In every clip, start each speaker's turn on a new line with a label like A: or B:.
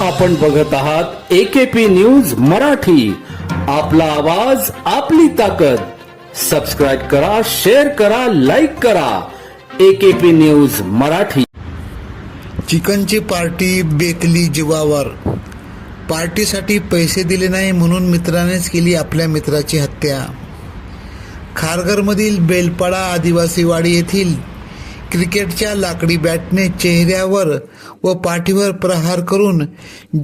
A: आपण बघत आहात एकेपी न्यूज मराठी. आपला आवाज आपली ताकद. सबस्क्राईब करा शेअर करा लाईक करा. AKP news Marathi.
B: चिकनची पार्टी बेकली जीवावर. पार्टीसाठी पैसे दिले नाही म्हणून मित्रानेच केली आपल्या मित्राची हत्या. खारघरमधील बेलपाडा आदिवासीवाडी येथील क्रिकेटच्या लाकडी बॅटने चेहऱ्यावर व पाठीवर प्रहार करून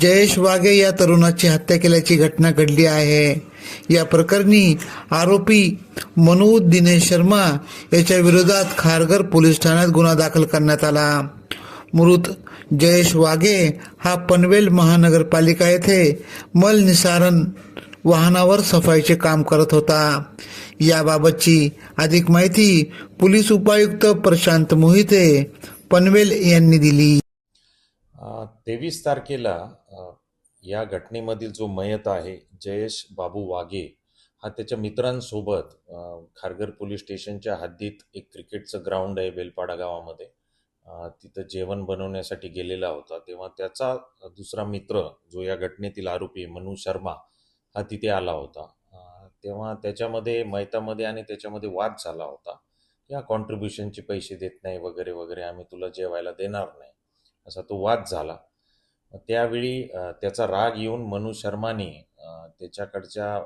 B: जयेश वाघे या तरुणाची हत्या केल्याची घटना घडली आहे. या प्रकरणी आरोपी मनोज दिनेश शर्मा याच्या विरोधात खारघर पोलीस ठाण्यात गुन्हा दाखल करण्यात आला. मृत जयेश वाघे हा पनवेल महानगरपालिका येथे मल निसारण वाहनावर सफाईचे काम करत होता. याबाबतची अधिक माहिती पोलीस उपायुक्त प्रशांत मोहिते पनवेल यांनी दिली.
C: तेवीस तारखेला या घटनेमधील जो मयत आहे जयेश बाबू वाघे हा त्याच्या मित्रांसोबत खारघर पोलीस स्टेशनच्या हद्दीत एक क्रिकेटचं ग्राउंड आहे बेलपाडा गावामध्ये. तिथं जेवण बनवण्यासाठी गेलेला होता. तेव्हा त्याचा दुसरा मित्र जो या घटनेतील आरोपी मनु शर्मा हा तिथे आला होता. तेव्हा त्याच्यामध्ये मैतामध्ये आणि त्याच्यामध्ये वाद झाला होता. या कॉन्ट्रीब्युशनचे पैसे देत नाही वगैरे वगैरे आम्ही तुला जेवायला देणार नाही असा तो वाद झाला. त्यावेळी त्याचा राग येऊन मनु शर्माने त्याच्याकडच्या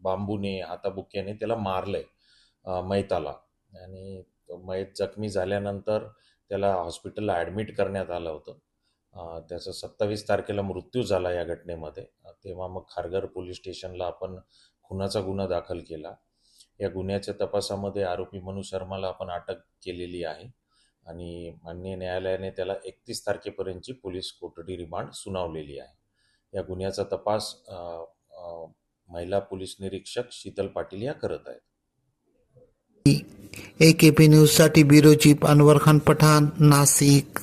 C: बांबूने हाताबुक्याने त्याला मारलंय मैताला. आणि मयत मैत जखमी झाल्यानंतर त्याला हॉस्पिटलला ॲडमिट करण्यात आलं होतं. त्याचा सत्तावीस तारखेला मृत्यू झाला या घटनेमध्ये. तेव्हा मग खारघर पोलीस स्टेशनला आपण खुनाचा गुन्हा दाखल केला. या गुन्ह्याच्या तपासामध्ये आरोपी मनु शर्माला आपण अटक केलेली आहे आणि माननीय न्यायालयाने त्याला एकतीस तारखेपर्यंतची पोलीस कोठडी रिमांड सुनावलेली आहे. या गुन्ह्याचा तपास महिला पोलीस निरीक्षक शीतल पाटील या करत आहेत.
B: ए के पी न्यूजसाठी ब्युरो चीफ अनवर खान पठाण नाशिक.